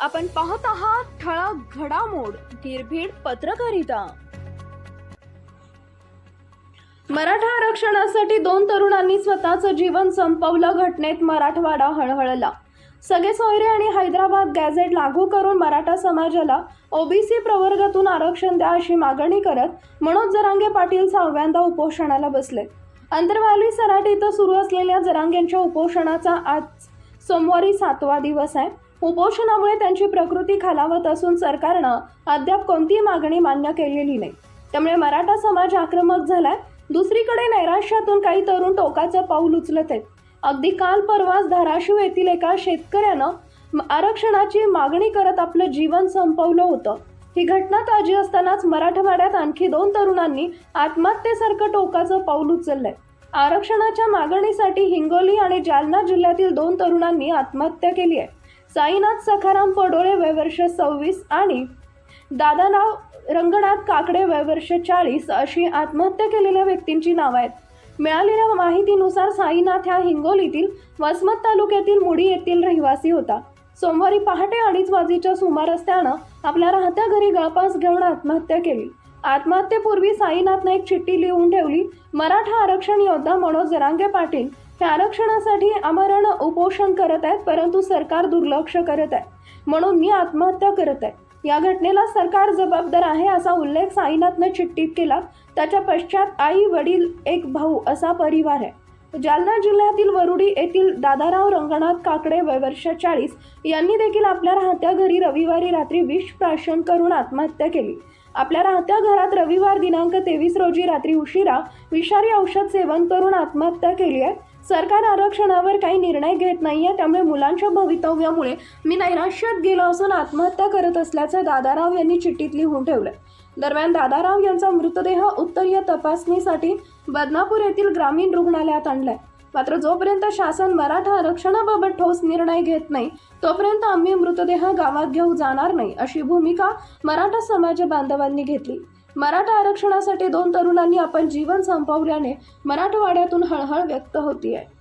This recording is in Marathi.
आपण पाहत आहात ठळक घडामोड निर्भीड पत्रकारिता. मराठा आरक्षणासाठी दोन तरुणांनी स्वतःचं जीवन संपवलं घटनेत मराठवाडा हळहळला. सगळे सोयरे आणि हैदराबाद गॅझेट लागू करून मराठा समाजाला ओबीसी प्रवर्गातून आरक्षण द्या अशी मागणी करत मनोज जरांगे पाटील सहाव्यांदा उपोषणाला बसले. अंतरवाली सराट इथं सुरू असलेल्या जरांगेंच्या उपोषणाचा आज सोमवारी सातवा दिवस आहे. उपोषणामुळे त्यांची प्रकृती खालावत असून सरकारनं अद्याप कोणतीही मागणी मान्य केलेली नाही. त्यामुळे मराठा समाज आक्रमक झालाय. दुसरीकडे नैराश्यातून काही तरुण टोकाचं पाऊल उचलत आहेत अगदी काल परवाच धाराशिव येथील एका शेतकऱ्यानं आरक्षणाची मागणी करत आपलं जीवन संपवलं होतं. ही घटना ताजी असतानाच मराठवाड्यात आणखी दोन तरुणांनी आत्महत्येसारखं टोकाचं पाऊल उचललंय. आरक्षणाच्या मागणीसाठी हिंगोली आणि जालना जिल्ह्यातील दोन तरुणांनी आत्महत्या केली आहे. साईनाथ सखाराम पडोळे वयवर्ष सव्वीस आणि दादाराव रंगनाथ काकडे वयवर्ष चाळीस अशी आत्महत्या केलेल्या व्यक्तींची नावं आहेत. मिळालेल्या माहितीनुसार साईनाथ ह्या हिंगोलीतील वसमत तालुक्यातील मुडी येथील रहिवासी होता. सोमवारी पहाटे अडीच वाजेच्या सुमारास त्यानं आपल्या राहत्या घरी गळपास घेऊन आत्महत्या केली. आत्महत्येपूर्वी साईनाथनं एक चिठ्ठी लिहून ठेवली. मराठा आरक्षण योद्धा मनोज जरांगे पाटील हे आरक्षणासाठी आमरण उपोषण करत आहेत परंतु सरकार दुर्लक्ष करत आहे. म्हणून मी आत्महत्या करत आहे. या घटनेला सरकार जबाबदार आहे असा उल्लेख साईनाथनं चिठ्ठीत केला. त्याच्या पश्चात आई वडील एक भाऊ असा परिवार आहे. जालना जिल्ह्यातील वरुडी येथील दादाराव रंगनाथ काकडे वय वर्ष चाळीस यांनी देखील आपल्या राहत्या घरी रविवारी रात्री विष प्राशन करून आत्महत्या केली. आपल्या राहत्या घरात रविवार दिनांक तेवीस रोजी रात्री उशिरा विषारी औषध सेवन करून आत्महत्या केली आहे. सरकार आरक्षणावर काही निर्णय घेत नाही आहे त्यामुळे मुलांच्या भवितव्यामुळे मी नैराश्यात गेलो असून आत्महत्या करत असल्याचं दादाराव यांनी चिठ्ठीत लिहून ठेवलं दरम्यान दादाराव यांचा मृतदेह उत्तरीय तपासणीसाठी बदनापूर येथील ग्रामीण रुग्णालयात आणलाय. मात्र जोपर्यंत शासन मराठा आरक्षणाबाबत ठोस निर्णय घेत नाही तोपर्यंत आम्ही मृतदेह गावात घेऊ जाणार नाही अशी भूमिका मराठा समाज बांधवांनी घेतली. मराठा आरक्षणासाठी दोन तरुणांनी आपण जीवन संपवल्याने मराठवाड्यातून हळहळ व्यक्त होतीये.